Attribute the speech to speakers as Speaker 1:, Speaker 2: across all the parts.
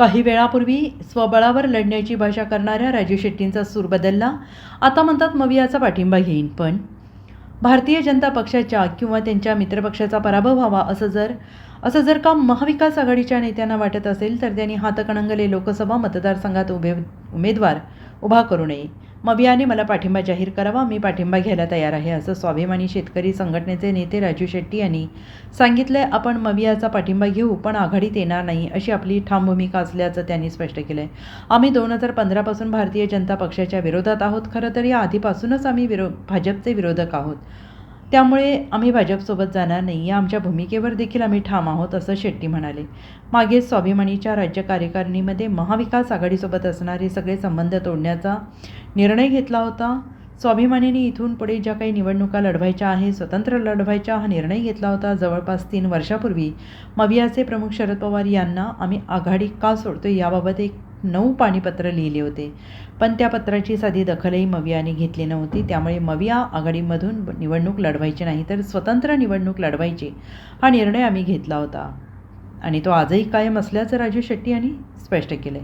Speaker 1: काही वेळापूर्वी स्वबळावर लढण्याची भाषा करणाऱ्या राजू शेट्टींचा सूर बदलला. आता म्हणतात मवियाचा पाठिंबा घेईन पण भारतीय जनता पक्षाच्या किंवा त्यांच्या मित्रपक्षाचा पराभव व्हावा असं जर असं जर का महाविकास आघाडीच्या नेत्यांना वाटत असेल तर त्यांनी हातकणंगले लोकसभा मतदारसंघात उभे उमेदवार उभा करू नये. मवियाने मला पाठिंबा जाहीर करावा मी पाठिंबा घ्यायला तयार आहे असं स्वाभिमानी शेतकरी संघटनेचे नेते राजू शेट्टी यांनी सांगितलंय. आपण मवियाचा पाठिंबा घेऊ पण आघाडीत येणार नाही अशी आपली ठाम भूमिका असल्याचं त्यांनी स्पष्ट केलं आहे आम्ही दोन हजार पंधरापासून भारतीय जनता पक्षाच्या विरोधात आहोत खरं तर या आधीपासूनच आम्ही विरो भाजपचे विरोधक आहोत. त्यामुळे आम्ही भाजपसोबत जाणार नाही. या आमच्या भूमिकेवर देखील आम्ही ठाम आहोत असं शेट्टी म्हणाले. मागे स्वाभिमानीच्या राज्य कार्यकारिणीमध्ये महाविकास आघाडीसोबत असणारे सगळे संबंध तोडण्याचा निर्णय घेतला होता. स्वाभिमानीने इथून पुढे ज्या काही निवडणुका लढवायच्या आहे स्वतंत्र लढवायच्या हा निर्णय घेतला होता. जवळपास तीन वर्षापूर्वी मवियाचे प्रमुख शरद पवार यांना आम्ही आघाडी का सोडतो याबाबत एक नऊ पाणीपत्र लिहिले होते. पण त्या पत्राची साधी दखलही मवियाने घेतली नव्हती. त्यामुळे मविया आघाडीमधून निवडणूक लढवायची नाही तर स्वतंत्र निवडणूक लढवायची हा निर्णय आम्ही घेतला होता. आणि तो आजही कायम असल्याचं राजू शेट्टी यांनी स्पष्ट केलं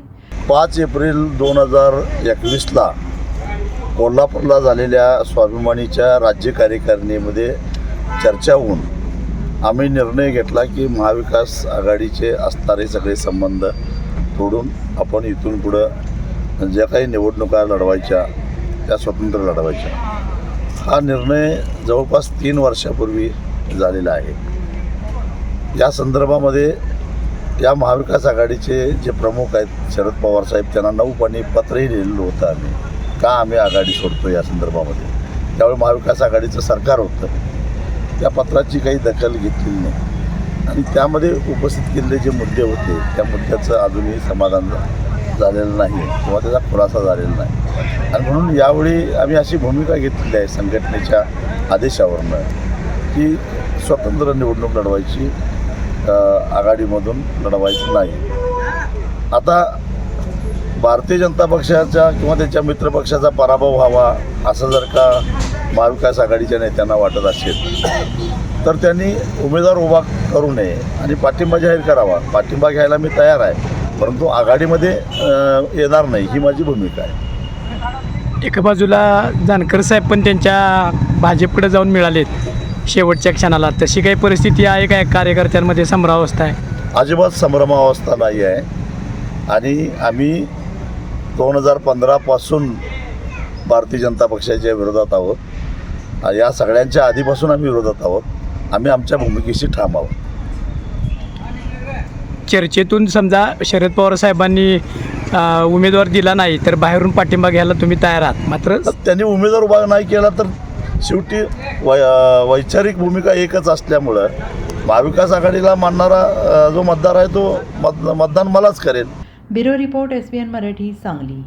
Speaker 2: पाच एप्रिल दोन हजार एकवीसला कोल्हापूरला झालेल्या स्वाभिमानीच्या राज्य कार्यकारिणीमध्ये चर्चा होऊन आम्ही निर्णय घेतला की महाविकास आघाडीचे असणारे सगळे संबंध सोडून आपण इथून पुढं ज्या काही निवडणुका लढवायच्या त्या स्वतंत्र लढवायच्या. हा निर्णय जवळपास तीन वर्षापूर्वी झालेला आहे. या संदर्भामध्ये या महाविकास आघाडीचे जे प्रमुख आहेत शरद पवार साहेब त्यांना नऊ पाणी पत्रही लिहिलेलं होतं आम्ही. का आम्ही आघाडी सोडतो या संदर्भामध्ये? त्यावेळी महाविकास आघाडीचं सरकार होतं. त्या पत्राची काही दखल घेतलेली नाही. आणि त्यामध्ये उपस्थित केलेले जे मुद्दे होते त्या मुद्द्याचं अजूनही समाधान झालेलं नाही किंवा त्याचा खुलासा झालेला नाही. आणि म्हणून यावेळी आम्ही अशी भूमिका घेतलेली आहे संघटनेच्या आदेशावरनं की स्वतंत्र निवडणूक लढवायची आघाडीमधून लढवायचं नाही. आता भारतीय जनता पक्षाचा किंवा त्यांच्या मित्रपक्षाचा पराभव व्हावा असं जर का महाविकास आघाडीच्या नेत्यांना वाटत असेल तर त्यांनी उमेदवार उभा करू नये आणि पाठिंबा जाहीर करावा. पाठिंबा घ्यायला मी तयार आहे परंतु आघाडीमध्ये येणार नाही ही माझी भूमिका आहे.
Speaker 3: एका बाजूला जानकर साहेब पण त्यांच्या भाजपकडे जाऊन मिळालेत शेवटच्या क्षणाला. तशी काही परिस्थिती आहे काय? कार्यकर्त्यांमध्ये संभ्रावस्था आहे?
Speaker 2: अजिबात संभ्रमावस्था नाही आहे. आणि आम्ही दोन हजार पंधरापासून भारतीय जनता पक्षाच्या विरोधात आहोत. या सगळ्यांच्या आधीपासून आम्ही विरोधात आहोत. आम्ही आमच्या भूमिकेशी ठाम आहोत.
Speaker 3: चर्चेतून समजा शरद पवार साहेबांनी अ, उमेदवार दिला नाही तर बाहेरून पाठिंबा घ्यायला तुम्ही तयार आहात. मात्र
Speaker 2: तर त्यांनी उमेदवार उभा नाही केला तर शेवटी वै वैचारिक भूमिका एकच असल्यामुळं महाविकास आघाडीला मानणारा अ, जो मतदार आहे तो मत मतदान मलाच करेल.
Speaker 1: Bureau report S B N Marathi Sangli.